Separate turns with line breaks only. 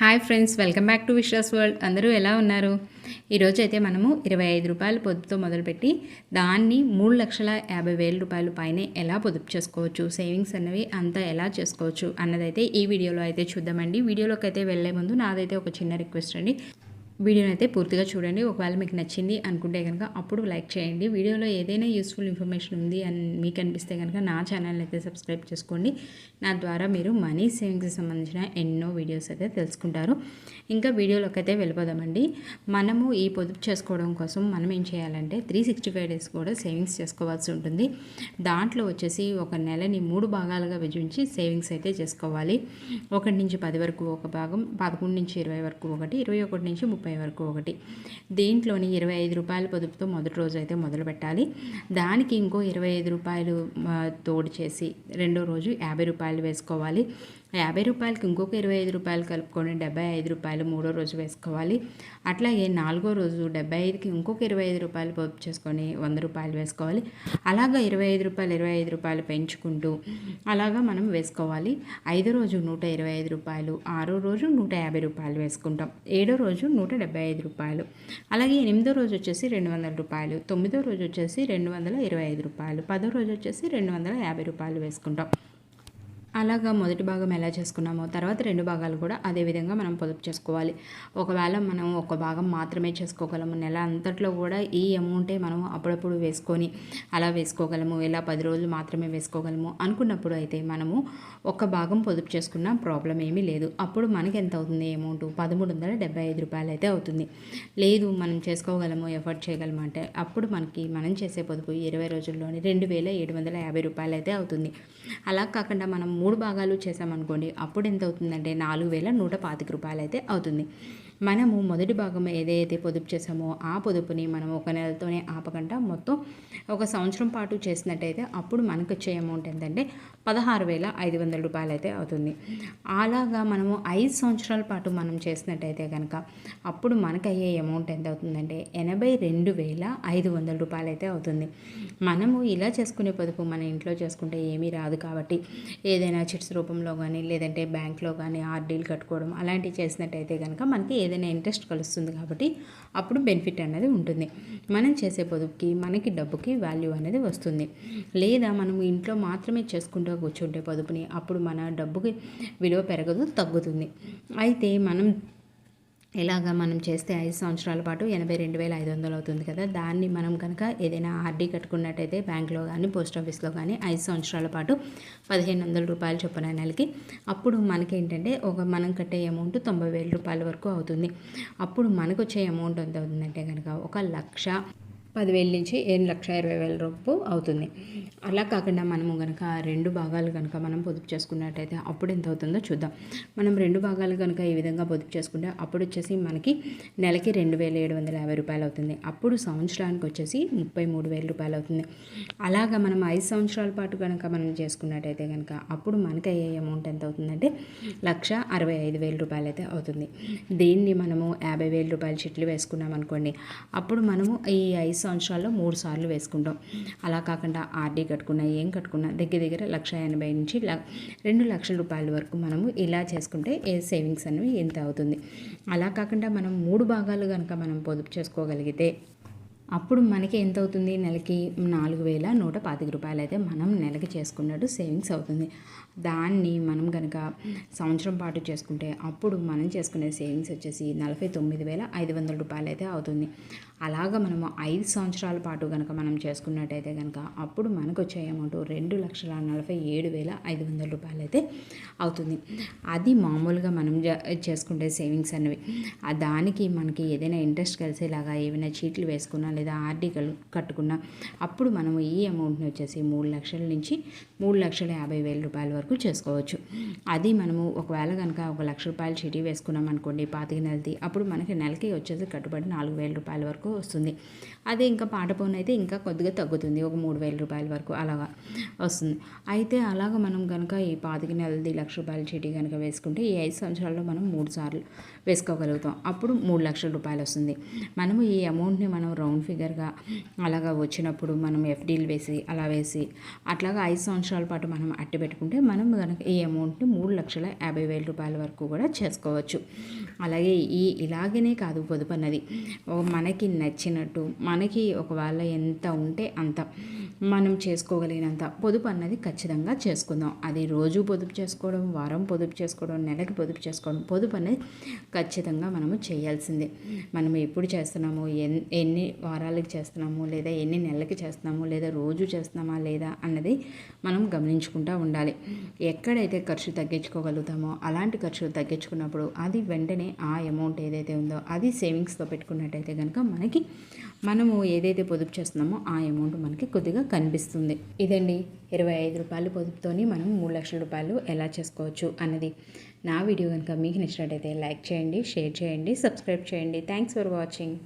Hi friends welcome back to Vishwas world. అందరూ ఎలా ఉన్నారు? ఈరోజు అయితే మనము ఇరవై ఐదు రూపాయలు పొదుపుతో మొదలుపెట్టి దాన్ని మూడు లక్షల యాభై వేల రూపాయల పైనే ఎలా పొదుపు చేసుకోవచ్చు సేవింగ్స్ అనేవి అంతా ఎలా చేసుకోవచ్చు అన్నదైతే ఈ వీడియోలో అయితే చూద్దామండి. వీడియోలోకి అయితే వెళ్ళే ముందు నాదైతే ఒక చిన్న రిక్వెస్ట్ అండి. వీడియోని అయితే పూర్తిగా చూడండి. ఒకవేళ మీకు నచ్చింది అనుకుంటే కనుక అప్పుడు లైక్ చేయండి. వీడియోలో ఏదైనా యూస్ఫుల్ ఇన్ఫర్మేషన్ ఉంది అని మీకు అనిపిస్తే కనుక నా ఛానల్ అయితే సబ్స్క్రైబ్ చేసుకోండి. నా ద్వారా మీరు మనీ సేవింగ్స్కి సంబంధించిన ఎన్నో వీడియోస్ అయితే తెలుసుకుంటారు. ఇంకా వీడియోలోకి అయితే వెళ్ళిపోదామండి. మనము ఈ పొదుపు చేసుకోవడం కోసం మనం ఏం చేయాలంటే త్రీ సిక్స్టీ ఫైవ్ డేస్ కూడా సేవింగ్స్ చేసుకోవాల్సి ఉంటుంది. దాంట్లో వచ్చేసి ఒక నెలని మూడు భాగాలుగా విభజించి సేవింగ్స్ అయితే చేసుకోవాలి. ఒకటి నుంచి పది వరకు ఒక భాగం పదకొండు నుంచి ఇరవై వరకు ఒకటి ఇరవై ఒకటి నుంచి ముప్పై ముప్పై వరకు ఒకటి. దీంట్లోని ఇరవై ఐదు రూపాయల పొదుపుతో మొదటి రోజు అయితే మొదలు పెట్టాలి. దానికి ఇంకో ఇరవై ఐదు రూపాయలు తోడు చేసి రెండో రోజు యాభై రూపాయలు వేసుకోవాలి. యాభై రూపాయలకి ఇంకొక ఇరవై ఐదు రూపాయలు కలుపుకొని డెబ్బై ఐదు రూపాయలు మూడో రోజు వేసుకోవాలి. అట్లాగే నాలుగో రోజు డెబ్బై ఐదుకి ఇంకొక ఇరవై ఐదు రూపాయలు పొదుపు చేసుకొని వంద రూపాయలు వేసుకోవాలి. అలాగా ఇరవై ఐదు రూపాయలు ఇరవై ఐదు రూపాయలు పెంచుకుంటూ అలాగా మనం వేసుకోవాలి. ఐదో రోజు నూట ఇరవై ఐదు రూపాయలు ఆరో రోజు నూట యాభై రూపాయలు వేసుకుంటాం. ఏడో రోజు నూట డెబ్బై ఐదు రూపాయలు. అలాగే ఎనిమిదో రోజు వచ్చేసి రెండు వందల రూపాయలు తొమ్మిదో రోజు వచ్చేసి రెండు వందల ఇరవై ఐదు రూపాయలు పదో రోజు వచ్చేసి రెండు వందల యాభై రూపాయలు వేసుకుంటాం. అలాగా మొదటి భాగం ఎలా చేసుకున్నామో తర్వాత రెండు భాగాలు కూడా అదే విధంగా మనం పొదుపు చేసుకోవాలి. ఒకవేళ మనం ఒక భాగం మాత్రమే చేసుకోగలము నెల అంతట్లో కూడా ఈ అమౌంటే మనం అప్పుడప్పుడు వేసుకొని అలా వేసుకోగలము ఇలా పది రోజులు మాత్రమే వేసుకోగలము అనుకున్నప్పుడు అయితే మనము ఒక భాగం పొదుపు చేసుకున్న ప్రాబ్లం ఏమీ లేదు. అప్పుడు మనకి ఎంత అవుతుంది అమౌంట్? పదమూడు వందల డెబ్బై ఐదు రూపాయలు అయితే అవుతుంది. లేదు మనం చేసుకోగలము ఎఫర్ట్ చేయగలము అంటే అప్పుడు మనకి మనం చేసే పొదుపు ఇరవై రోజుల్లోని రెండు వేల ఏడు వందల యాభై రూపాయలు అయితే అవుతుంది. అలా కాకుండా మనం మూడు భాగాలు చేసామనుకోండి అప్పుడు ఎంత అవుతుందంటే నాలుగు వేల నూట పాతిక రూపాయలు అయితే అవుతుంది. మనము మొదటి భాగం ఏదైతే పొదుపు చేసామో ఆ పొదుపుని మనం ఒక నెలతోనే ఆపకుండా మొత్తం ఒక సంవత్సరం పాటు చేసినట్టయితే అప్పుడు మనకు వచ్చే అమౌంట్ ఏంటంటే పదహారు వేల ఐదు వందల రూపాయలు అయితే అవుతుంది. అలాగా మనము ఐదు సంవత్సరాల పాటు మనం చేసినట్టయితే కనుక అప్పుడు మనకు అయ్యే అమౌంట్ ఎంత అవుతుందంటే ఎనభై రెండు వేల ఐదు వందల రూపాయలు అయితే అవుతుంది. మనము ఇలా చేసుకునే పొదుపు మన ఇంట్లో చేసుకుంటే ఏమీ రాదు కాబట్టి ఏదైనా చిట్స్ రూపంలో కానీ లేదంటే బ్యాంక్లో కానీ ఆర్డీలు కట్టుకోవడం అలాంటివి చేసినట్టయితే కనుక మనకి ఏదైనా ఇంట్రెస్ట్ కలుస్తుంది కాబట్టి అప్పుడు బెనిఫిట్ అనేది ఉంటుంది. మనం చేసే పొదుపుకి మనకి డబ్బుకి వాల్యూ అనేది వస్తుంది. లేదా మనం ఇంట్లో మాత్రమే చేసుకుంటూ కూర్చుంటే పొదుపుని అప్పుడు మన డబ్బుకి విలువ పెరగదు తగ్గుతుంది. అయితే మనం ఇలాగ మనం చేస్తే ఐదు సంవత్సరాల పాటు ఎనభై రెండు వేల ఐదు వందలు అవుతుంది కదా దాన్ని మనం కనుక ఏదైనా ఆర్డీ కట్టుకున్నట్టయితే బ్యాంక్లో కానీ పోస్ట్ ఆఫీస్లో కానీ ఐదు సంవత్సరాల పాటు పదిహేను వందల రూపాయలు చొప్పున నెలకి. అప్పుడు మనకి ఏంటంటే ఒక మనం కట్టే అమౌంట్ తొంభై వేల రూపాయల వరకు అవుతుంది. అప్పుడు మనకు వచ్చే అమౌంట్ ఎంత అవుతుందంటే కనుక ఒక లక్ష పదివేల నుంచి ఏడు లక్ష ఇరవై వేల రూపు అవుతుంది. అలా కాకుండా మనము కనుక రెండు భాగాలు కనుక మనం పొదుపు చేసుకున్నట్టయితే అప్పుడు ఎంత అవుతుందో చూద్దాం. మనం రెండు భాగాలు కనుక ఈ విధంగా పొదుపు చేసుకుంటే అప్పుడు వచ్చేసి మనకి నెలకి రెండు వేల ఏడు వందల యాభై రూపాయలు అవుతుంది. అప్పుడు సంవత్సరానికి వచ్చేసి ముప్పై మూడు వేల రూపాయలు అవుతుంది. అలాగా మనం ఐదు సంవత్సరాల పాటు కనుక మనం చేసుకున్నట్టయితే కనుక అప్పుడు మనకి అయ్యే అమౌంట్ ఎంత అవుతుందంటే లక్ష అరవై ఐదు వేల రూపాయలు అయితే అవుతుంది. దీన్ని మనము యాభై వేల రూపాయల చెట్లు వేసుకున్నాం అనుకోండి అప్పుడు మనము ఈ ఐదు సంవత్సరాల్లో మూడు సార్లు వేసుకుంటాం. అలా కాకుండా ఆర్డీ కట్టుకున్నా ఏం కట్టుకున్నా దగ్గర దగ్గర లక్ష ఎనభై నుంచి రెండు లక్షల రూపాయల వరకు మనము ఇలా చేసుకుంటే ఏ సేవింగ్స్ అనేవి ఎంత అవుతుంది. అలా కాకుండా మనం మూడు భాగాలు కనుక మనం పొదుపు చేసుకోగలిగితే అప్పుడు మనకి ఎంత అవుతుంది నెలకి నాలుగు వేల నూట పాతిక రూపాయలు అయితే మనం నెలకి చేసుకున్నట్టు సేవింగ్స్ అవుతుంది. దాన్ని మనం కనుక సంవత్సరం పాటు చేసుకుంటే అప్పుడు మనం చేసుకునే సేవింగ్స్ వచ్చేసి నలభై తొమ్మిది వేల ఐదు వందల రూపాయలు అయితే అవుతుంది. అలాగ మనము ఐదు సంవత్సరాల పాటు కనుక మనం చేసుకున్నట్టయితే కనుక అప్పుడు మనకు వచ్చే అమౌంట్ రెండు లక్షల నలభై ఏడు వేల ఐదు వందల రూపాయలు అయితే అవుతుంది. అది మామూలుగా మనం చేసుకుంటే సేవింగ్స్ అనేవి. దానికి మనకి ఏదైనా ఇంట్రెస్ట్ కలిసేలాగా ఏమైనా చీట్లు వేసుకున్నా లేదా ఆర్డీ కట్టుకున్నా అప్పుడు మనం ఈ అమౌంట్ని వచ్చేసి మూడు లక్షల నుంచి మూడు లక్షల యాభై వేల రూపాయల వరకు చేసుకోవచ్చు. అది మనము ఒకవేళ కనుక ఒక లక్ష రూపాయలు చీటీ వేసుకున్నాం అనుకోండి పాతిక నెలది అప్పుడు మనకి నెలకి వచ్చేసి కట్టుబడి నాలుగు వేల రూపాయల వరకు వస్తుంది. అదే ఇంకా పాట పౌన్ అయితే ఇంకా కొద్దిగా తగ్గుతుంది ఒక మూడు వేల రూపాయల వరకు అలాగా వస్తుంది. అయితే అలాగ మనం కనుక ఈ పాతిక నెలది లక్ష రూపాయల చీటీ కనుక వేసుకుంటే ఈ ఐదు సంవత్సరాల్లో మనం మూడు సార్లు వేసుకోగలుగుతాం. అప్పుడు మూడు లక్షల రూపాయలు వస్తుంది. మనము ఈ అమౌంట్ని మనం రౌండ్ ఫిగర్గా అలాగా వచ్చినప్పుడు మనం ఎఫ్డీలు వేసి అలా వేసి అట్లాగా ఐదు సంవత్సరాల పాటు మనం అట్టి పెట్టుకుంటే మనం కనుక ఈ అమౌంట్ని మూడు లక్షల యాభై వేల రూపాయల వరకు కూడా చేసుకోవచ్చు. అలాగే ఈ ఇలాగనే కాదు పొదుపు అన్నది మనకి నచ్చినట్టు మనకి ఒకవేళ ఎంత ఉంటే అంత మనం చేసుకోగలిగినంత పొదుపు అన్నది ఖచ్చితంగా చేసుకుందాం. అది రోజు పొదుపు చేసుకోవడం వారం పొదుపు చేసుకోవడం నెలకి పొదుపు చేసుకోవడం పొదుపు అనేది ఖచ్చితంగా మనము చేయాల్సిందే. మనం ఎప్పుడు చేస్తున్నాము ఎన్ని వారాలకి చేస్తున్నాము లేదా ఎన్ని నెలలకి చేస్తున్నాము లేదా రోజు చేస్తున్నామా లేదా అన్నది మనం గమనించుకుంటూ ఉండాలి. ఎక్కడైతే ఖర్చు తగ్గించుకోగలుగుతామో అలాంటి ఖర్చు తగ్గించుకున్నప్పుడు అది వెంటనే ఆ అమౌంట్ ఏదైతే ఉందో అది సేవింగ్స్తో పెట్టుకున్నట్టయితే కనుక మనకి మనము ఏదైతే పొదుపు చేస్తున్నామో ఆ అమౌంట్ మనకి కొద్దిగా కనిపిస్తుంది. ఇదండి ఇరవై ఐదు రూపాయలు పొదుపుతోని మనం మూడు లక్షల రూపాయలు ఎలా చేసుకోవచ్చు అన్నది. నా వీడియో కనుక మీకు నచ్చినట్టయితే లైక్ చేయండి షేర్ చేయండి సబ్స్క్రైబ్ చేయండి. Thanks for watching